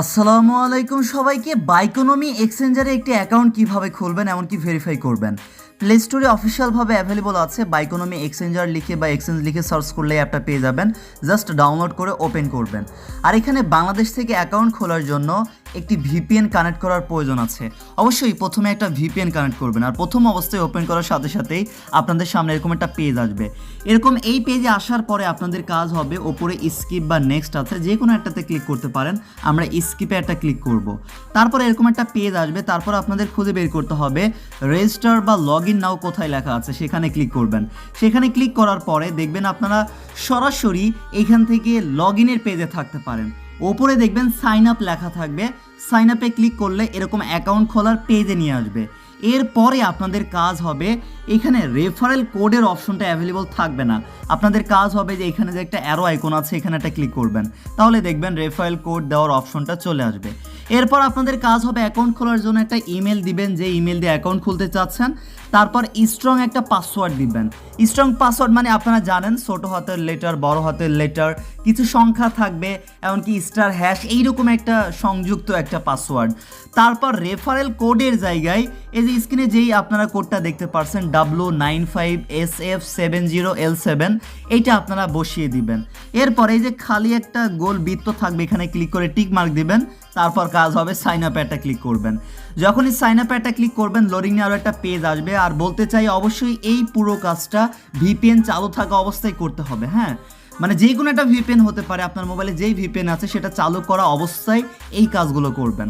আসসালামু আলাইকুম সবাইকে। বাইকোনমি এক্সচেঞ্জারে একটি অ্যাকাউন্ট কীভাবে খুলবেন, এমনকি ভেরিফাই করবেন? প্লে স্টোরে অফিসিয়ালভাবে অ্যাভেলেবল আছে বাইকোনমি এক্সচেঞ্জার লিখে বা এক্সচেঞ্জ লিখে সার্চ করলে অ্যাপটা পেয়ে যাবেন। জাস্ট ডাউনলোড করে ওপেন করবেন। আর এখানে বাংলাদেশ থেকে অ্যাকাউন্ট খোলার জন্য একটি ভিপিএন কানেক্ট করার প্রয়োজন আছে। অবশ্যই প্রথমে একটা ভিপিএন কানেক্ট করবেন আর প্রথম অবস্থায় ওপেন করার সাথে সাথেই আপনাদের সামনে এরকম একটা পেজ আসবে। এরকম এই পেজে আসার পরে আপনাদের কাজ হবে ওপরে স্কিপ বা নেক্সট আছে যে কোনো একটাতে ক্লিক করতে পারেন। আমরা স্কিপে একটা ক্লিক করব। তারপরে এরকম একটা পেজ আসবে, তারপর আপনাদের খুঁজে বের করতে হবে রেজিস্টার বা লগ ইন নাও কোথায় লেখা আছে, সেখানে ক্লিক করবেন। সেখানে ক্লিক করার পরে দেখবেন আপনারা সরাসরি এখান থেকে লগ ইনের পেজে থাকতে পারেন। ওপরে দেখবেন সাইন আপ লেখা থাকবে। সাইন আপে ক্লিক করলে এরকম অ্যাকাউন্ট খোলার পেজে নিয়ে আসবে। এরপরে আপনাদের কাজ হবে, এখানে রেফারেল কোডের অপশনটা অ্যাভেলেবল থাকবে না। আপনাদের কাজ হবে যে এখানে যে একটা অ্যারো আইকন আছে, এখানে একটা ক্লিক করবেন। তাহলে দেখবেন রেফারেল কোড দেওয়ার অপশনটা চলে আসবে। এরপর আপনাদের কাজ হবে অ্যাকাউন্ট খোলার জন্য একটা ইমেল দিবেন। যে ইমেল দিয়ে অ্যাকাউন্ট খুলতে চাচ্ছেন তারপর স্ট্রং একটা পাসওয়ার্ড দিবেন। স্ট্রং পাসওয়ার্ড মানে আপনারা জানেন, ছোট হাতের লেটার বড় হাতের লেটার কিছু সংখ্যা থাকবে, এমনকি স্টার হ্যাশ এইরকম একটা সংযুক্ত একটা পাসওয়ার্ড তারপর রেফারেল কোডের জায়গায়, এই যে স্ক্রিনে যেই আপনারা কোডটা দেখতে পারছেন W nine five S F seven zero L seven এইটা আপনারা বসিয়ে দিবেন। এরপর এই যে খালি একটা গোল বৃত্ত থাকবে, এখানে ক্লিক করে টিক মার্ক দিবেন, তারপর কাজ হবে সাইন আপ একটা ক্লিক করবেন। যখনই সাইন আপ একটা ক্লিক করবেন লোডিং আরও একটা পেজ আসবে আর বলতে চাই অবশ্যই এই পুরো কাজটা ভিপিএন চালু থাকা অবস্থায় করতে হবে হ্যাঁ? মানে যে কোনো একটা ভিপিএন হতে পারে আপনার মোবাইলে, যেই ভিপিএন আছে সেটা চালু করা অবস্থায় এই কাজগুলো করবেন।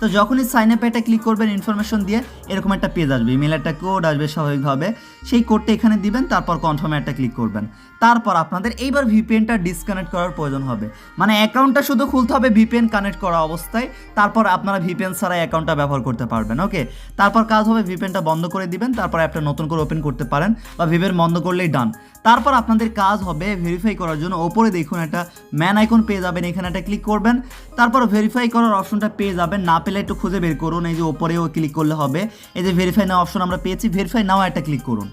তো যখনই সাইন আপ একটা ক্লিক করবেন ইনফরমেশন দিয়ে, এরকম একটা পেজ আসবে ইমেল একটা কোড আসবে স্বাভাবিকভাবে। সেই কোডটা এখানে দিবেন, তারপর কনফার্মে একটা ক্লিক করবেন। তারপর আপনাদের এইবার ভিপিএনটা ডিসকানেক্ট করার প্রয়োজন হবে। মানে অ্যাকাউন্টটা শুধু খুলতে হবে ভিপিএন কানেক্ট করা অবস্থায়, তারপর আপনারা ভিপিএন ছাড়া অ্যাকাউন্টটা ব্যবহার করতে পারবেন ওকে তারপর কাজ হবে ভিপিএনটা বন্ধ করে দিবেন, তারপর অ্যাপটা নতুন করে ওপেন করতে পারেন, বা ভিপিএন বন্ধ করলেই ডান তারপর আপনাদের কাজ হবে ভেরিফাই করার জন্য। ওপরে দেখুন একটা ম্যান আইকন পেয়ে যাবেন, এখানে একটা ক্লিক করবেন। তারপর ভেরিফাই করার অপশনটা পেয়ে যাবেন। না পেলে একটু খুঁজে বের করুন, এই যে ওপরেও ক্লিক করলে হবে। এই যে ভেরিফাই নেওয়া অপশন আমরা পেয়েছি ভেরিফাই নাও একটা ক্লিক করুন।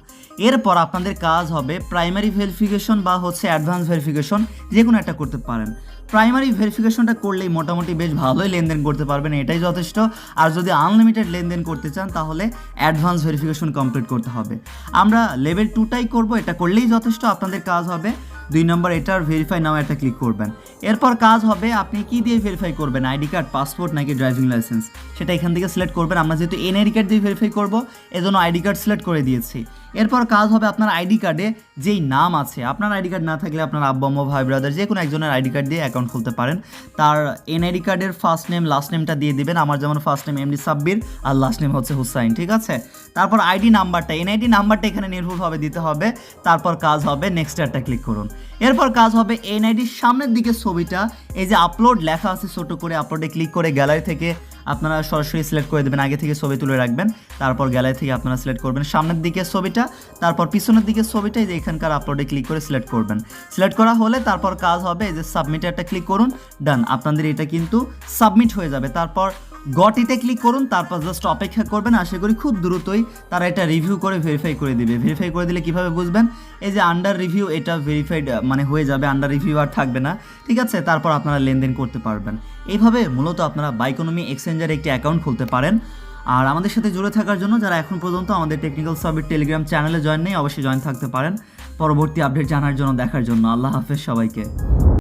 এরপর আপনাদের কাজ হবে প্রাইমারি ভেরিফিকেশন বা হচ্ছে অ্যাডভান্স ভেরিফিকেশন যে কোনো একটা করতে পারেন। প্রাইমারি ভেরিফিকেশনটা করলেই মোটামুটি বেশ ভালোই লেনদেন করতে পারবেন, এটাই যথেষ্ট। আর যদি আনলিমিটেড লেনদেন করতে চান, তাহলে অ্যাডভান্স ভেরিফিকেশন কমপ্লিট করতে হবে। আমরা লেভেল টুটাই করব, এটা করলেই যথেষ্ট, আপনাদের কাজ হবে। দুই নম্বর এটার ভেরিফাই নাও একটা ক্লিক করবেন। এরপর কাজ হবে, আপনি কি দিয়ে ভেরিফাই করবেন? আইডি কার্ড পাসপোর্ট নাকি ড্রাইভিং লাইসেন্স সেটা এখান থেকে সিলেক্ট করবেন। আমরা যেহেতু এনআইডি কার্ড দিয়ে ভেরিফাই করব, এজন্য আইডি কার্ড সিলেক্ট করে দিয়েছি। এরপর কাজ হবে আপনার আইডি কার্ডে যেই নাম আছে, আপনার আইডি কার্ড না থাকলে আপনার আব্বা, আম্মা, ভাই ব্রাদার যে কোনো একজনের আইডি কার্ড দিয়ে অ্যাকাউন্ট খুলতে পারেন। তার এনআইডি কার্ডের ফার্স্ট নেম লাস্ট নেমটা দিয়ে দিবেন। আমার যেমন ফার্স্ট নেম এমডি সাব্বির, আর লাস্ট নেম হচ্ছে হুসাইন, ঠিক আছে? তারপর আইডি নাম্বারটা এনআইডি নাম্বারটা এখানে নির্ভুলভাবে দিতে হবে। তারপর কাজ হবে নেক্সট একটা ক্লিক করুন। এরপর কাজ হবে এনআইডির সামনের দিকে ছবিটা। এই যে আপলোড লেখা আছে ছোট করে আপলোডে ক্লিক করে গ্যালারি থেকে আপনারা সরাসরি সিলেক্ট করে দেবেন, আগে থেকে ছবি তুলে রাখবেন, তারপর গ্যালারি থেকে আপনারা সিলেক্ট করবেন, সামনের দিকে ছবিটা, তারপর পিছনের দিকে ছবিটা, এই যে এখানকার আপলোডে ক্লিক করে সিলেক্ট করবেন। সিলেক্ট করা হলে তারপর কাজ হবে, এই যে সাবমিটে একটা ক্লিক করুন ডান আপনাদের এটা কিন্তু সাবমিট হয়ে যাবে। তারপর গটিতে ক্লিক করুন, তারপর জাস্ট অপেক্ষা করবেন, আশা করি খুব দ্রুতই তারা এটা রিভিউ করে ভেরিফাই করে দিবে। ভেরিফাই করে দিলে কীভাবে বুঝবেন? এই যে আন্ডার রিভিউ এটা ভেরিফাইড মানে হয়ে যাবে আন্ডার রিভিউ আর থাকবে না। ঠিক আছে? তারপর আপনারা লেনদেন করতে পারবেন। এইভাবে মূলত আপনারা বাইকোনমি এক্সচেঞ্জের একটি অ্যাকাউন্ট খুলতে পারেন। আর আমাদের সাথে জুড়ে থাকার জন্য যারা এখন পর্যন্ত আমাদের টেকনিক্যাল সাবিট টেলিগ্রাম চ্যানেলে জয়েন নেই, অবশ্যই জয়েন থাকতে পারেন। পরবর্তী আপডেট জানার জন্য, দেখার জন্য। আল্লাহ হাফেজ সবাইকে।